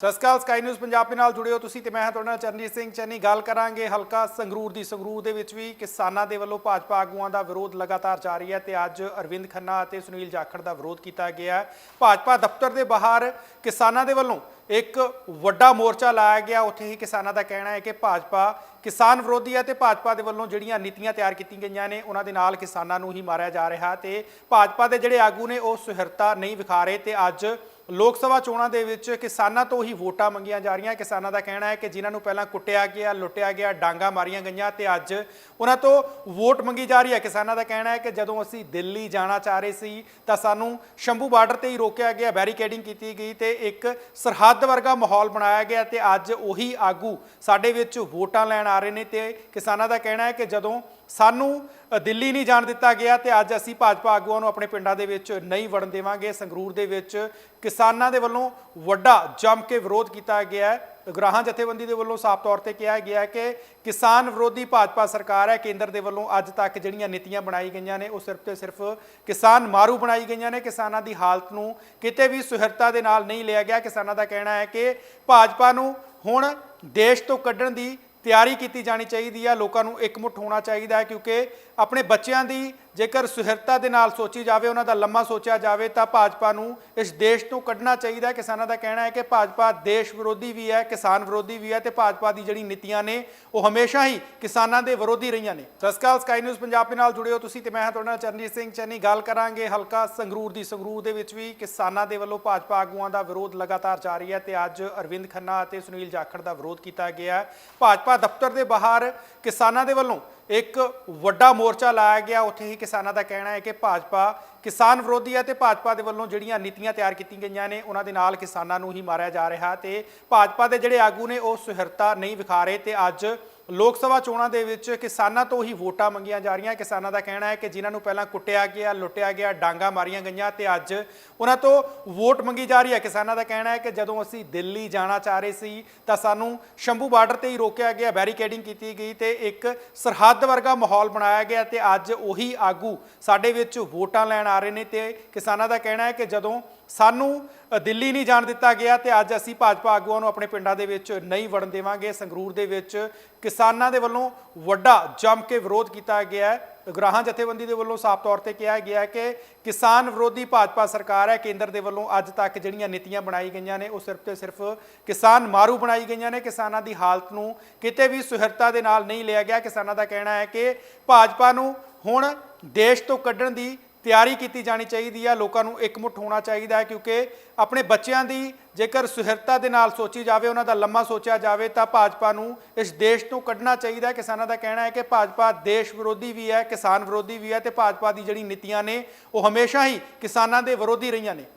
ਸਤਿ ਸ਼੍ਰੀ ਅਕਾਲ ਸਕਾਈ ਨਿਊਜ਼ ਪੰਜਾਬ ਦੇ ਨਾਲ ਜੁੜੇ ਹੋ ਤੁਸੀਂ ਤੇ ਮੈਂ ਹਾਂ ਤੁਹਾਡਾ ਨਾਲ ਚਰਨਜੀਤ ਸਿੰਘ ਚੰਨੀ। ਗੱਲ ਕਰਾਂਗੇ ਹਲਕਾ ਸੰਗਰੂਰ ਦੀ। ਸੰਗਰੂਰ ਦੇ ਵਿੱਚ ਵੀ ਕਿਸਾਨਾਂ ਦੇ ਵੱਲੋਂ ਭਾਜਪਾ ਆਗੂਆਂ ਦਾ ਵਿਰੋਧ ਲਗਾਤਾਰ ਜਾਰੀ ਹੈ ਤੇ ਅੱਜ ਅਰਵਿੰਦ ਖੰਨਾ ਅਤੇ ਸੁਨੀਲ ਜਾਖੜ ਦਾ ਵਿਰੋਧ ਕੀਤਾ ਗਿਆ ਭਾਜਪਾ ਦਫ਼ਤਰ ਦੇ ਬਾਹਰ ਕਿਸਾਨਾਂ ਦੇ ਵੱਲੋਂ ਇੱਕ ਵੱਡਾ ਮੋਰਚਾ ਲਾਇਆ ਗਿਆ। ਉੱਥੇ ਹੀ ਕਿਸਾਨਾਂ ਦਾ ਕਹਿਣਾ ਹੈ ਕਿ ਭਾਜਪਾ ਕਿਸਾਨ ਵਿਰੋਧੀ ਹੈ ਤੇ ਭਾਜਪਾ ਦੇ ਵੱਲੋਂ ਜਿਹੜੀਆਂ ਨੀਤੀਆਂ ਤਿਆਰ ਕੀਤੀਆਂ ਗਈਆਂ ਨੇ, ਉਹਨਾਂ ਦੇ ਨਾਲ ਕਿਸਾਨਾਂ ਨੂੰ ਹੀ ਮਾਰਿਆ ਜਾ ਰਿਹਾ ਤੇ ਭਾਜਪਾ ਦੇ ਜਿਹੜੇ ਆਗੂ ਨੇ, ਉਹ ਸੁਹਿਰਤਾ ਨਹੀਂ ਵਿਖਾ ਰਹੇ ਤੇ ਅੱਜ ਲੋਕ ਸਭਾ ਚੋਣਾਂ ਦੇ ਵਿੱਚ ਕਿਸਾਨਾਂ ਤੋਂ ਹੀ ਵੋਟਾਂ ਮੰਗੀਆਂ ਜਾ ਰਹੀਆਂ। ਕਿਸਾਨਾਂ ਦਾ ਕਹਿਣਾ ਹੈ ਕਿ ਜਿਨ੍ਹਾਂ ਨੂੰ ਪਹਿਲਾਂ ਕੁੱਟਿਆ ਗਿਆ, ਲੁੱਟਿਆ ਗਿਆ, ਡਾਂਗਾ ਮਾਰੀਆਂ ਗਈਆਂ ਤੇ ਅੱਜ ਉਹਨਾਂ ਤੋਂ ਵੋਟ ਮੰਗੀ ਜਾ ਰਹੀ ਹੈ। ਕਿਸਾਨਾਂ ਦਾ ਕਹਿਣਾ ਹੈ ਕਿ ਜਦੋਂ ਅਸੀਂ ਦਿੱਲੀ ਜਾਣਾ ਚਾਹ ਰਹੇ ਸੀ ਤਾਂ ਸਾਨੂੰ ਸ਼ੰਭੂ ਬਾਰਡਰ ਤੇ ਹੀ ਰੋਕਿਆ ਗਿਆ, ਬੈਰੀਕੇਡਿੰਗ ਕੀਤੀ ਗਈ ਤੇ ਇੱਕ ਸਰਹੱਦ ਵਰਗਾ ਮਾਹੌਲ ਬਣਾਇਆ ਗਿਆ ਤੇ ਅੱਜ ਉਹੀ ਆਗੂ ਸਾਡੇ ਵਿੱਚ ਵੋਟਾਂ ਲੈਣ ਆ ਰਹੇ ਨੇ ਤੇ ਕਿਸਾਨਾਂ ਦਾ ਕਹਿਣਾ ਹੈ ਕਿ ਜਦੋਂ ਸਾਨੂੰ ਦਿੱਲੀ ਨਹੀਂ ਜਾਣ ਦਿੱਤਾ ਗਿਆ ਤੇ ਅੱਜ ਅਸੀਂ ਭਾਜਪਾ ਆਗੂਆਂ ਨੂੰ ਆਪਣੇ ਪਿੰਡਾਂ ਦੇ ਵਿੱਚ ਨਹੀਂ ਵੜਨ ਦੇਵਾਂਗੇ। ਸੰਗਰੂਰ ਦੇ ਵਿੱਚ ਕਿਸਾਨਾਂ ਦੇ ਵੱਲੋਂ ਵੱਡਾ ਜੰਮ ਕੇ ਵਿਰੋਧ ਕੀਤਾ ਗਿਆ ਹੈ। ਉਗਰਾਹਾਂ ਜਥੇਬੰਦੀ ਦੇ ਵੱਲੋਂ ਸਾਫ਼ ਤੌਰ ਤੇ ਕਿਹਾ ਗਿਆ ਹੈ ਕਿ ਕਿਸਾਨ ਵਿਰੋਧੀ ਭਾਜਪਾ ਸਰਕਾਰ ਹੈ। ਕੇਂਦਰ ਦੇ ਵੱਲੋਂ ਅੱਜ ਤੱਕ ਜਿਹੜੀਆਂ ਨੀਤੀਆਂ ਬਣਾਈ ਗਈਆਂ ਨੇ, ਉਹ ਸਿਰਫ ਤੇ ਸਿਰਫ ਕਿਸਾਨ ਮਾਰੂ ਬਣਾਈ ਗਈਆਂ ਨੇ। ਕਿਸਾਨਾਂ ਦੀ ਹਾਲਤ ਨੂੰ ਕਿਤੇ ਵੀ ਸੁਹਿਰਤਾ ਦੇ ਨਾਲ ਨਹੀਂ ਲਿਆ ਗਿਆ। ਕਿਸਾਨਾਂ ਦਾ ਕਹਿਣਾ ਹੈ ਕਿ ਭਾਜਪਾ ਨੂੰ ਹੁਣ ਦੇਸ਼ ਤੋਂ ਕੱਢਣ ਦੀ ਤਿਆਰੀ ਕੀਤੀ ਜਾਣੀ ਚਾਹੀਦੀ ਹੈ ਲੋਕਾਂ ਨੂੰ ਇਕਮੁੱਠ ਹੋਣਾ ਚਾਹੀਦਾ ਹੈ ਕਿਉਂਕਿ ਆਪਣੇ ਬੱਚਿਆਂ ਦੀ ਜੇਕਰ ਸੁਹਿਰਤਾ ਦੇ ਨਾਲ ਸੋਚੀ ਜਾਵੇ, ਉਹਨਾਂ ਦਾ ਲੰਮਾ ਸੋਚਿਆ ਜਾਵੇ, ਤਾਂ ਭਾਜਪਾ ਨੂੰ ਇਸ ਦੇਸ਼ ਤੋਂ ਕੱਢਣਾ ਚਾਹੀਦਾ ਹੈ। ਕਿਸਾਨਾਂ ਦਾ ਕਹਿਣਾ ਹੈ ਕਿ ਭਾਜਪਾ ਦੇਸ਼ ਵਿਰੋਧੀ ਵੀ ਹੈ, ਕਿਸਾਨ ਵਿਰੋਧੀ ਵੀ ਹੈ ਤੇ ਭਾਜਪਾ ਦੀ ਜਿਹੜੀ ਨੀਤੀਆਂ ਨੇ, ਉਹ ਹਮੇਸ਼ਾ ਹੀ ਕਿਸਾਨਾਂ ਦੇ ਵਿਰੋਧੀ ਰਹੀਆਂ ਨੇ। ਸਤਿ ਸ਼੍ਰੀ ਅਕਾਲ, ਸਕਾਈ ਨਿਊਜ਼ ਪੰਜਾਬ ਦੇ ਨਾਲ ਜੁੜੇ ਹੋ ਤੁਸੀਂ ਤੇ ਮੈਂ ਹਾਂ ਤੁਹਾਡਾ ਨਾਲ ਚਰਨਜੀਤ ਸਿੰਘ ਚੰਨੀ। ਗੱਲ ਕਰਾਂਗੇ ਹਲਕਾ ਸੰਗਰੂਰ ਦੀ। ਸੰਗਰੂਰ ਦੇ ਵਿੱਚ ਵੀ ਕਿਸਾਨਾਂ ਦੇ ਵੱਲੋਂ ਭਾਜਪਾ ਆਗੂਆਂ ਦਾ ਵਿਰੋਧ ਲਗਾਤਾਰ ਜਾਰੀ ਹੈ ਤੇ ਅੱਜ ਅਰਵਿੰਦ ਖੰਨਾ ਅਤੇ ਸੁਨੀਲ ਜਾਖੜ ਦਾ ਵਿਰੋਧ ਕੀਤਾ ਗਿਆ ਹੈ। ਭਾਜਪਾ ਦਫ਼ਤਰ ਦੇ ਬਾਹਰ ਕਿਸਾਨਾਂ ਦੇ ਵੱਲੋਂ ਇੱਕ ਵੱਡਾ ਮੋਰਚਾ ਲਾਇਆ ਗਿਆ। ਉੱਥੇ ਹੀ ਕਿਸਾਨਾਂ ਦਾ ਕਹਿਣਾ ਹੈ ਕਿ ਭਾਜਪਾ ਕਿਸਾਨ ਵਿਰੋਧੀ ਹੈ ਤੇ ਭਾਜਪਾ ਦੇ ਵੱਲੋਂ ਜਿਹੜੀਆਂ ਨੀਤੀਆਂ ਤਿਆਰ ਕੀਤੀਆਂ ਗਈਆਂ ਨੇ, ਉਹਨਾਂ ਦੇ ਨਾਲ ਕਿਸਾਨਾਂ ਨੂੰ ਹੀ ਮਾਰਿਆ ਜਾ ਰਿਹਾ ਤੇ ਭਾਜਪਾ ਦੇ ਜਿਹੜੇ ਆਗੂ ਨੇ, ਉਹ ਸੁਹਿਰਤਾ ਨਹੀਂ ਵਿਖਾ ਰਹੇ ਤੇ ਅੱਜ ਲੋਕ ਸਭਾ ਚੋਣਾਂ ਦੇ ਵਿੱਚ ਕਿਸਾਨਾਂ ਤੋਂ ਹੀ ਵੋਟਾਂ ਮੰਗੀਆਂ ਜਾ ਰਹੀਆਂ। ਕਿਸਾਨਾਂ ਦਾ ਕਹਿਣਾ ਹੈ ਕਿ ਜਿਨ੍ਹਾਂ ਨੂੰ ਪਹਿਲਾਂ ਕੁੱਟਿਆ ਗਿਆ, ਲੁੱਟਿਆ ਗਿਆ, ਡਾਂਗਾ ਮਾਰੀਆਂ ਗਈਆਂ ਤੇ ਅੱਜ ਉਹਨਾਂ ਤੋਂ ਵੋਟ ਮੰਗੀ ਜਾ ਰਹੀ ਹੈ। ਕਿਸਾਨਾਂ ਦਾ ਕਹਿਣਾ ਹੈ ਕਿ ਜਦੋਂ ਅਸੀਂ ਦਿੱਲੀ ਜਾਣਾ ਚਾਹ ਰਹੇ ਸੀ ਤਾਂ ਸਾਨੂੰ ਸ਼ੰਭੂ ਬਾਰਡਰ ਤੇ ਹੀ ਰੋਕਿਆ ਗਿਆ, ਬੈਰੀਕੇਡਿੰਗ ਕੀਤੀ ਗਈ ਤੇ ਇੱਕ ਸਰਹੱਦ ਵਰਗਾ ਮਾਹੌਲ ਬਣਾਇਆ ਗਿਆ ਤੇ ਅੱਜ ਉਹੀ ਆਗੂ ਸਾਡੇ ਵਿੱਚ ਵੋਟਾਂ ਲੈਣ ਆ ਰਹੇ ਨੇ ਤੇ ਕਿਸਾਨਾਂ ਦਾ ਕਹਿਣਾ ਹੈ ਕਿ ਜਦੋਂ ਸਾਨੂੰ ਦਿੱਲੀ ਨਹੀਂ ਜਾਣ ਦਿੱਤਾ ਗਿਆ ਤੇ ਅੱਜ ਅਸੀਂ ਭਾਜਪਾ ਆਗੂਆਂ ਨੂੰ ਆਪਣੇ ਪਿੰਡਾਂ ਦੇ ਵਿੱਚ ਨਹੀਂ ਵੜਨ ਦੇਵਾਂਗੇ। ਸੰਗਰੂਰ ਦੇ ਵਿੱਚ ਕਿਸਾਨਾਂ ਦੇ ਵੱਲੋਂ ਵੱਡਾ ਜੰਮ ਕੇ ਵਿਰੋਧ ਕੀਤਾ ਗਿਆ ਹੈ। ਉਗਰਾਹਾਂ ਜਥੇਬੰਦੀ ਦੇ ਵੱਲੋਂ ਸਾਫ਼ ਤੌਰ ਤੇ ਕਿਹਾ ਗਿਆ ਹੈ ਕਿ ਕਿਸਾਨ ਵਿਰੋਧੀ ਭਾਜਪਾ ਸਰਕਾਰ ਹੈ। ਕੇਂਦਰ ਦੇ ਵੱਲੋਂ ਅੱਜ ਤੱਕ ਜਿਹੜੀਆਂ ਨੀਤੀਆਂ ਬਣਾਈ ਗਈਆਂ ਨੇ, ਉਹ ਸਿਰਫ ਤੇ ਸਿਰਫ ਕਿਸਾਨ ਮਾਰੂ ਬਣਾਈ ਗਈਆਂ ਨੇ। ਕਿਸਾਨਾਂ ਦੀ ਹਾਲਤ ਨੂੰ ਕਿਤੇ ਵੀ ਸੁਹਿਰਤਾ ਦੇ ਨਾਲ ਨਹੀਂ ਲਿਆ ਗਿਆ। ਕਿਸਾਨਾਂ ਦਾ ਕਹਿਣਾ ਹੈ ਕਿ ਭਾਜਪਾ ਨੂੰ ਹੁਣ ਦੇਸ਼ ਤੋਂ ਕੱਢਣ ਦੀ ਤਿਆਰੀ ਕੀਤੀ ਜਾਣੀ ਚਾਹੀਦੀ ਹੈ ਲੋਕਾਂ ਨੂੰ ਇਕਮੁੱਠ ਹੋਣਾ ਚਾਹੀਦਾ ਹੈ ਕਿਉਂਕਿ ਆਪਣੇ ਬੱਚਿਆਂ ਦੀ ਜੇਕਰ ਸੁਹਿਰਤਾ ਦੇ ਨਾਲ ਸੋਚੀ ਜਾਵੇ, ਉਹਨਾਂ ਦਾ ਲੰਮਾ ਸੋਚਿਆ ਜਾਵੇ, ਤਾਂ ਭਾਜਪਾ ਨੂੰ ਇਸ ਦੇਸ਼ ਤੋਂ ਕੱਢਣਾ ਚਾਹੀਦਾ ਹੈ। ਕਿਸਾਨਾਂ ਦਾ ਕਹਿਣਾ ਹੈ ਕਿ ਭਾਜਪਾ ਦੇਸ਼ ਵਿਰੋਧੀ ਵੀ ਹੈ, ਕਿਸਾਨ ਵਿਰੋਧੀ ਵੀ ਹੈ ਤੇ ਭਾਜਪਾ ਦੀ ਜਿਹੜੀ ਨੀਤੀਆਂ ਨੇ, ਉਹ ਹਮੇਸ਼ਾ ਹੀ ਕਿਸਾਨਾਂ ਦੇ ਵਿਰੋਧੀ ਰਹੀਆਂ ਨੇ।